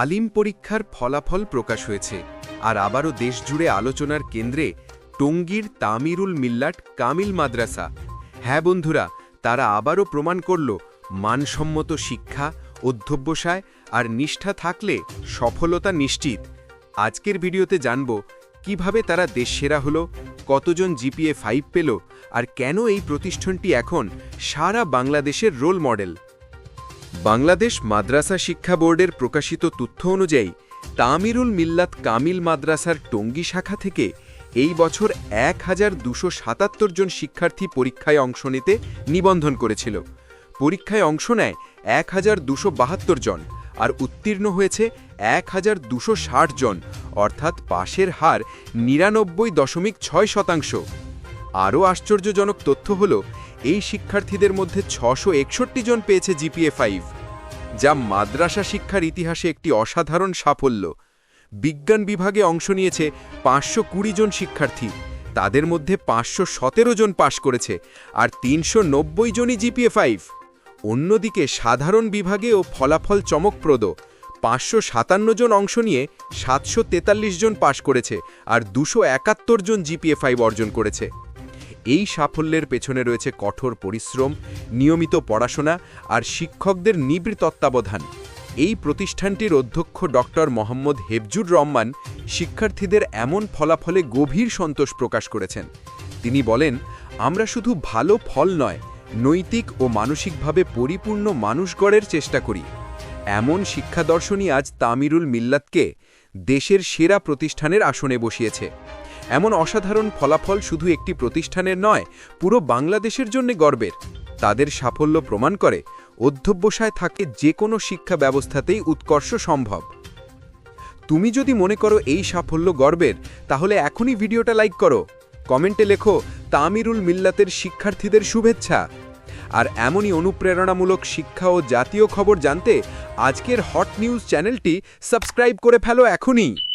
আলিম পরীক্ষার ফলাফল প্রকাশ হয়েছে আর আবারও দেশজুড়ে আলোচনার কেন্দ্রে টঙ্গীর তামিরুল মিল্লাট কামিল মাদ্রাসা। হ্যাঁ বন্ধুরা, তারা আবারও প্রমাণ করল, মানসম্মত শিক্ষা অধ্যব্যসায় আর নিষ্ঠা থাকলে সফলতা নিশ্চিত। আজকের ভিডিওতে জানব, কীভাবে তারা দেশ সেরা হলো, কতজন জিপিএ ফাইভ পেল, আর কেন এই প্রতিষ্ঠানটি এখন সারা বাংলাদেশের রোল মডেল। বাংলাদেশ মাদ্রাসা শিক্ষা বোর্ডের প্রকাশিত তথ্য অনুযায়ী, তামিরুল মিল্লাত কামিল মাদ্রাসার টঙ্গী শাখা থেকে এই বছর এক হাজার দুশো সাতাত্তর জন শিক্ষার্থী পরীক্ষায় অংশ নিতে নিবন্ধন করেছিল। পরীক্ষায় অংশ নেয় এক হাজার দুশো বাহাত্তর জন আর উত্তীর্ণ হয়েছে এক হাজার দুশো ষাট জন, অর্থাৎ পাশের হার নিরানব্বই দশমিক ছয় শতাংশ। আরও আশ্চর্যজনক তথ্য হল, এই শিক্ষার্থীদের মধ্যে ছশো জন পেয়েছে জিপিএ ফাইভ। যা মাদ্রাসা শিক্ষার ইতিহাসে একটি অসাধারণ সাফল্য। বিজ্ঞান বিভাগে অংশ নিয়েছে পাঁচশো কুড়ি জন শিক্ষার্থী। তাদের মধ্যে পাঁচশো সতেরো জন পাশ করেছে আর তিনশো নব্বই জনই জিপিএ ফাইভ। অন্যদিকে সাধারণ বিভাগেও ফলাফল চমকপ্রদ। পাঁচশো সাতান্ন জন অংশ নিয়ে সাতশো তেতাল্লিশ জন পাশ করেছে আর দুশো একাত্তর জন জিপিএ ফাইভ অর্জন করেছে। এই সাফল্যের পেছনে রয়েছে কঠোর পরিশ্রম, নিয়মিত পড়াশোনা আর শিক্ষকদের নিবৃত তত্ত্বাবধান। এই প্রতিষ্ঠানটির অধ্যক্ষ ডক্টর মোহাম্মদ হেফজুর রহমান শিক্ষার্থীদের এমন ফলাফলে গভীর সন্তোষ প্রকাশ করেছেন। তিনি বলেন, আমরা শুধু ভালো ফল নয়, নৈতিক ও মানসিকভাবে পরিপূর্ণ মানুষ গড়ের চেষ্টা করি। এমন শিক্ষা দর্শনই আজ তামিরুল মিল্লাতকে দেশের সেরা প্রতিষ্ঠানের আসনে বসিয়েছে। এমন অসাধারণ ফলাফল শুধু একটি প্রতিষ্ঠানের নয়, পুরো বাংলাদেশের জন্য গর্বের। তাদের সাফল্য প্রমাণ করে অধ্যবসায় থাকে যে কোনো শিক্ষা ব্যবস্থাতেই উৎকর্ষ সম্ভব। তুমি যদি মনে করো এই সাফল্য গর্বের, তাহলে এখনই ভিডিওটা লাইক করো। কমেন্টে লেখো, তামিরুল মিল্লাতের শিক্ষার্থীদের শুভেচ্ছা। আর এমনই অনুপ্রেরণামূলক শিক্ষা ও জাতীয় খবর জানতে আজকের হট নিউজ চ্যানেলটি সাবস্ক্রাইব করে ফেলো এখনই।